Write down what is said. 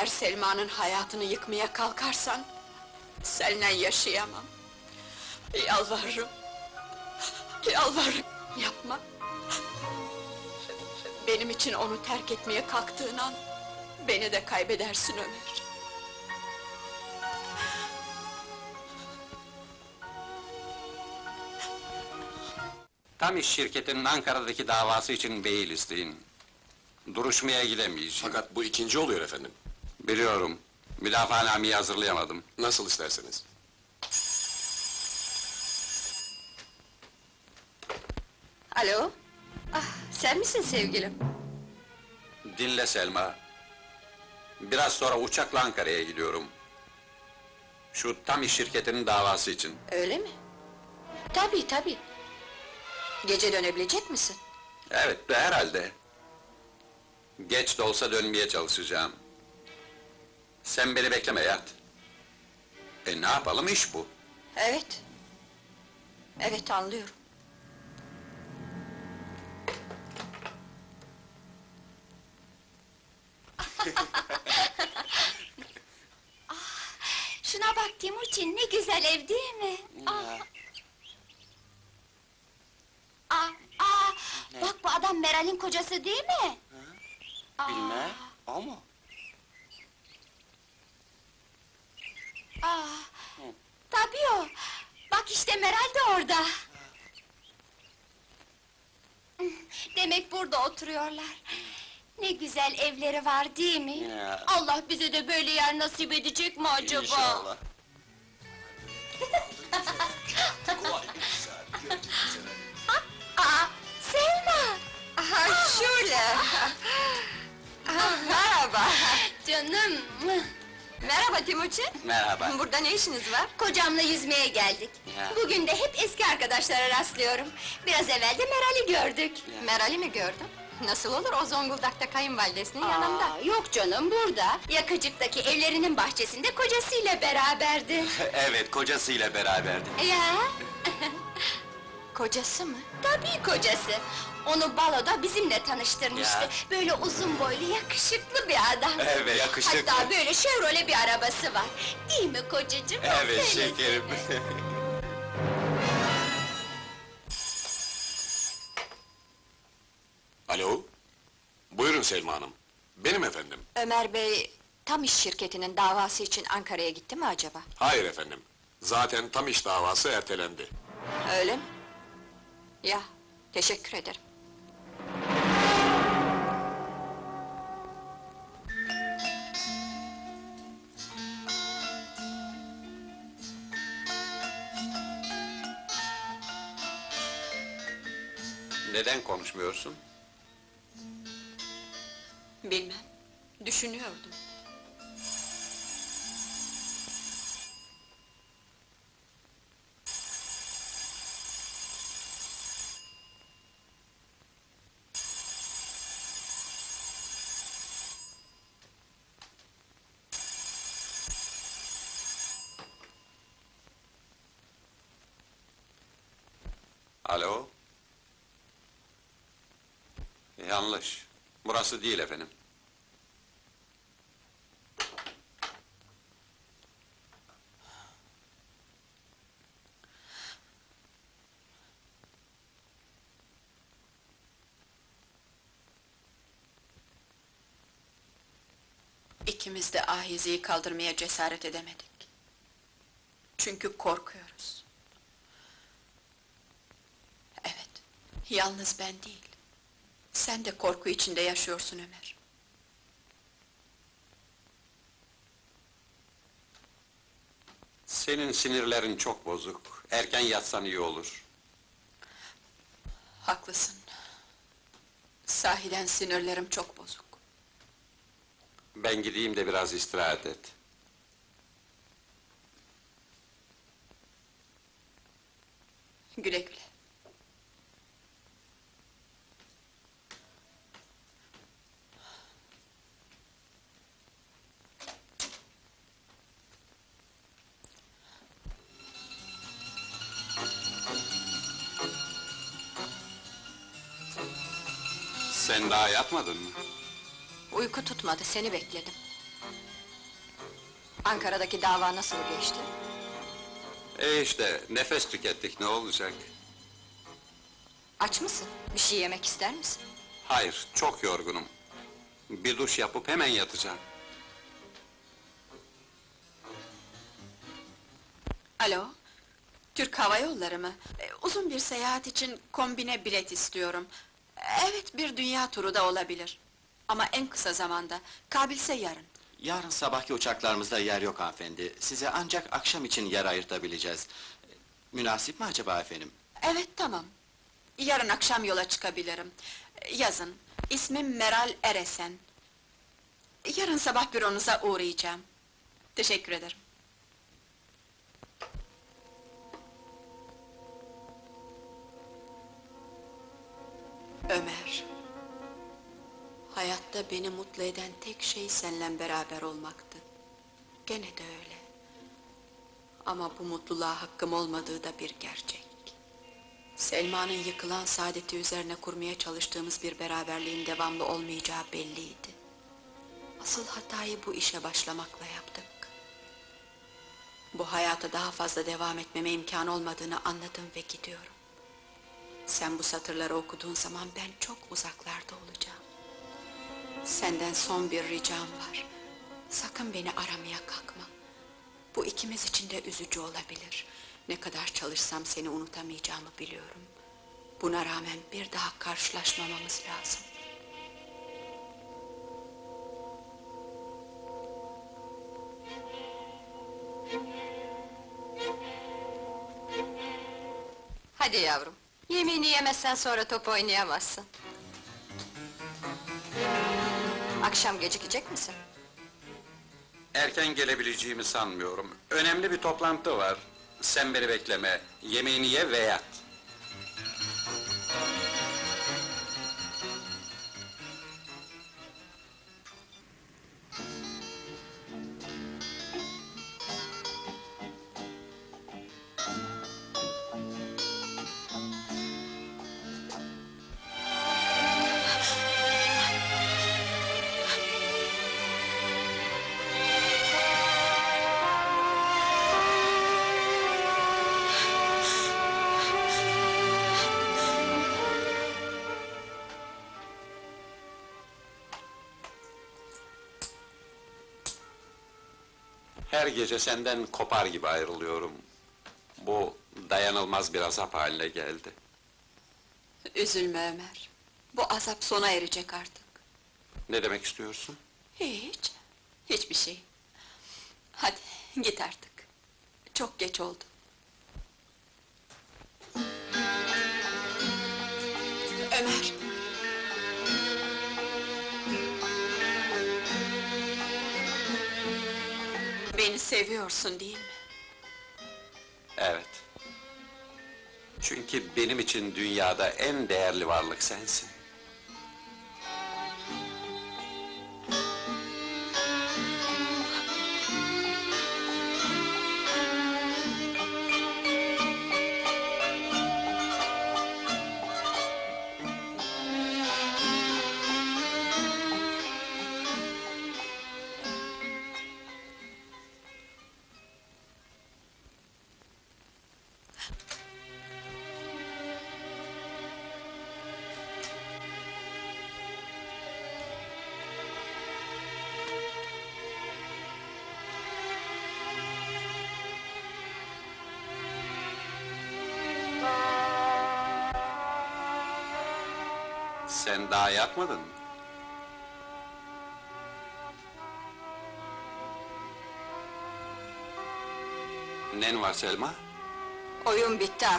Eğer Selma'nın hayatını yıkmaya kalkarsan... ...seninle yaşayamam. Yalvarırım. Yalvarırım, yapma. Benim için onu terk etmeye kalktığın an... ...beni de kaybedersin Ömer. Tam iş şirketinin Ankara'daki davası için beyil isteyin. Duruşmaya gidemeyeceğim. Fakat bu ikinci oluyor efendim. Biliyorum. Müdafaaнаmeyi hazırlayamadım. Nasıl isterseniz. Alo? Ah, sen misin sevgilim? Dinle Selma. Biraz sonra uçakla Ankara'ya gidiyorum. Şu tam iş şirketinin davası için. Öyle mi? Tabii tabii. Gece dönebilecek misin? Evet, de herhalde. Geç de olsa dönmeye çalışacağım. Sen beni bekleme yat. E ne yapalım iş bu. Evet. Evet anlıyorum. Şuna bak Timuçin, ne güzel ev değil mi? Aa. Aa, aa, bak bu adam Meral'in kocası değil mi? Bilmem, o Aa, tabii o. Bak işte Meral de orada. Demek burada oturuyorlar. Ne güzel evleri var değil mi? Ya. Allah bize de böyle yer nasip edecek mi acaba? İnşallah. Aa, Selma! Aha, şöyle. Ah, Merhaba. Canım! Merhaba Timuçin. Merhaba. Burada ne işiniz var? Kocamla yüzmeye geldik. Ya. Bugün de hep eski arkadaşlara rastlıyorum. Biraz evvel de Meral'i gördük. Ya. Meral'i mi gördün? Nasıl olur o Zonguldak'ta kayınvalidesinin yanında. Aa, yok canım burada. Yakacıktaki evlerinin bahçesinde kocasıyla beraberdi. evet, kocasıyla beraberdi. ya, Kocası mı? tabii kocası. Onu baloda bizimle tanıştırmıştı. Ya. Böyle uzun boylu, yakışıklı bir adam. Evet, yakışıklı. Hatta böyle Chevrolet bir arabası var. Değil mi kocacığım? Evet, Söylesene. şekerim. Alo? Buyurun Selma Hanım. Benim efendim. Ömer Bey, tam iş şirketinin davası için Ankara'ya gitti mi acaba? Hayır efendim. Zaten tam iş davası ertelendi. Öyle mi? Ya, teşekkür ederim. Neden konuşmuyorsun? Bilmem, düşünüyordum. Alo? Yanlış. Burası değil efendim. İkimiz de ahizeyi kaldırmaya cesaret edemedik. Çünkü korkuyoruz. Evet, yalnız ben değil. Sen de korku içinde yaşıyorsun Ömer. Senin sinirlerin çok bozuk. Erken yatsan iyi olur. Haklısın. Sahiden sinirlerim çok bozuk. Ben gideyim de biraz istirahat et. Güle güle. Sen daha yatmadın mı? Uyku tutmadı, seni bekledim. Ankara'daki dava nasıl geçti? E işte, nefes tükettik, ne olacak? Aç mısın? Bir şey yemek ister misin? Hayır, çok yorgunum. Bir duş yapıp hemen yatacağım. Alo, Türk Hava Yolları mı? Ee, uzun bir seyahat için kombine bilet istiyorum. Evet, bir dünya turu da olabilir. Ama en kısa zamanda, kabilse yarın. Yarın sabahki uçaklarımızda yer yok hanımefendi. Size ancak akşam için yer ayırtabileceğiz. Münasip mi acaba efendim? Evet, tamam. Yarın akşam yola çıkabilirim. Yazın, ismim Meral Eresen. Yarın sabah büronuza uğrayacağım. Teşekkür ederim. Ömer. Hayatta beni mutlu eden tek şey seninle beraber olmaktı. Gene de öyle. Ama bu mutluluğa hakkım olmadığı da bir gerçek. Selma'nın yıkılan saadeti üzerine kurmaya çalıştığımız bir beraberliğin devamlı olmayacağı belliydi. Asıl hatayı bu işe başlamakla yaptık. Bu hayata daha fazla devam etmeme imkan olmadığını anladım ve gidiyorum. Sen bu satırları okuduğun zaman ben çok uzaklarda olacağım. Senden son bir ricam var. Sakın beni aramaya kalkma. Bu ikimiz için de üzücü olabilir. Ne kadar çalışsam seni unutamayacağımı biliyorum. Buna rağmen bir daha karşılaşmamamız lazım. Hadi yavrum. Yemeğini yemezsen sonra top oynayamazsın. Akşam gecikecek misin? Erken gelebileceğimi sanmıyorum. Önemli bir toplantı var. Sen beni bekleme, yemeğini ye ve yat. Her gece senden kopar gibi ayrılıyorum. Bu dayanılmaz bir azap haline geldi. Üzülme Ömer. Bu azap sona erecek artık. Ne demek istiyorsun? Hiç. Hiçbir şey. Hadi git artık. Çok geç oldu. Ömer. Beni seviyorsun değil mi? Evet. Çünkü benim için dünyada en değerli varlık sensin. Sen daha yatmadın mı? Nen var Selma? Oyun bitti